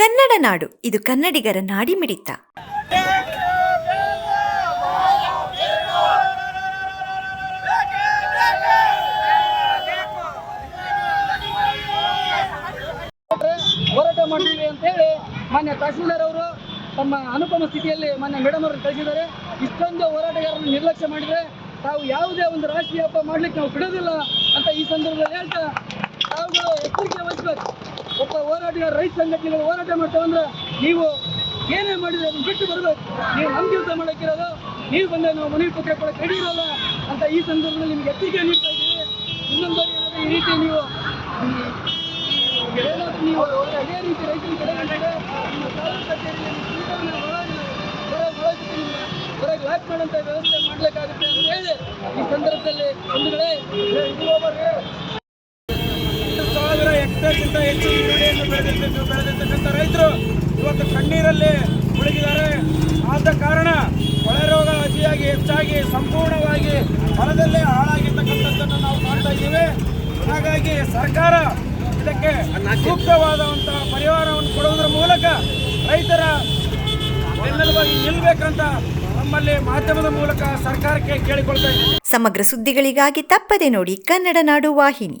ಕನ್ನಡ ನಾಡು, ಇದು ಕನ್ನಡಿಗರ ನಾಡಿಮಿಡಿತ. ಹೋರಾಟ ಅಂತ ಹೇಳಿ ಮಾನ್ಯ ಅವರು ತಮ್ಮ ಅನುಪಮ ಸ್ಥಿತಿಯಲ್ಲಿ ಮಾನ್ಯ ಮೇಡಮ್ ಅವರನ್ನು ಕಳಿಸಿದ್ದಾರೆ. ಇಷ್ಟೊಂದು ಹೋರಾಟಗಾರರನ್ನು ನಿರ್ಲಕ್ಷ್ಯ ಮಾಡಿದರೆ ತಾವು ಯಾವುದೇ ಒಂದು ರಾಷ್ಟ್ರೀಯ ಹಬ್ಬ ಮಾಡ್ಲಿಕ್ಕೆ ನಾವು ಬಿಡೋದಿಲ್ಲ ಅಂತ ಈ ಸಂದರ್ಭದಲ್ಲಿ ಹೇಳ್ತಾ ತಾವುಗಳು ಎಚ್ಚರಿಕೆ ವಹಿಸ್ಬೇಕು. ಒಬ್ಬ ಹೋರಾಟಗಾರ, ರೈತ ಸಂಘಟನೆಗಳು ಹೋರಾಟ ಮಾಡ್ತಾವಂದ್ರೆ ನೀವು ಏನೇ ಮಾಡಿದ್ರೆ ಅದನ್ನ ಬಿಟ್ಟು ಬರಬೇಕು. ನೀವು ನಮ್ಮ ಕೆಲಸ ಮಾಡೋಕ್ಕಿರೋದು ನೀವು ಬಂದ ನಾವು ಮನವಿ ಪತ್ರ ಕೊಡಕ್ಕೆ ರೆಡಿ ಇರೋಲ್ಲ ಅಂತ ಈ ಸಂದರ್ಭದಲ್ಲಿ ನಿಮ್ಗೆ ಎಚ್ಚರಿಕೆ ನೀಡ್ತಾ ಇದ್ದೀವಿ ಇನ್ನೊಂದು ಬಾರಿ ಏನಾದರೂ ಈ ರೀತಿ ನೀವು ನೀವು ಅದೇ ರೀತಿ ರೈತರ ಕಡೆ ಹೊರಗೆ ಲಾಕ್ ಮಾಡೋಂಥ ವ್ಯವಸ್ಥೆ ಮಾಡಬೇಕಾಗುತ್ತೆ ಅಂತ ಹೇಳಿ ಈ ಸಂದರ್ಭದಲ್ಲಿ ಒಂದು ಹೆಕ್ಟೇರ್ಗಿಂತ ಹೆಚ್ಚು ಈರುಳ್ಳಿಯನ್ನು ಬೆಳೆದಿರ್ತಿದ್ದು ಬೆಳೆದಿರ್ತಕ್ಕಂಥ ರೈತರು ಇವತ್ತು ಕಣ್ಣೀರಲ್ಲಿ ಮುಳುಗಿದ್ದಾರೆ. ಆದ ಕಾರಣ ಕೊಳೆ ರೋಗ ಅತಿಯಾಗಿ ಹೆಚ್ಚಾಗಿ ಸಂಪೂರ್ಣವಾಗಿ ಹೊಲದಲ್ಲೇ ಹಾಳಾಗಿರ್ತಕ್ಕಂಥದ್ದನ್ನು ನಾವು ಕಾಣ್ತಾ ಇದ್ದೀವಿ. ಹಾಗಾಗಿ ಸರ್ಕಾರ ಇದಕ್ಕೆ ಸೂಕ್ತವಾದಂತಹ ಪರಿಹಾರವನ್ನು ಕೊಡುವುದರ ಮೂಲಕ ರೈತರ ಬೆನ್ನೆಲುಬಾಗಿ ನಿಲ್ಲಬೇಕಂತ ನಮ್ಮಲ್ಲಿ ಮಾಧ್ಯಮದ ಮೂಲಕ ಸರ್ಕಾರಕ್ಕೆ ಕೇಳಿಕೊಳ್ತಾ ಇದ್ದೀವಿ ಸಮಗ್ರ ಸುದ್ದಿಗಳಿಗಾಗಿ ತಪ್ಪದೆ ನೋಡಿ ಕನ್ನಡ ನಾಡು ವಾಹಿನಿ.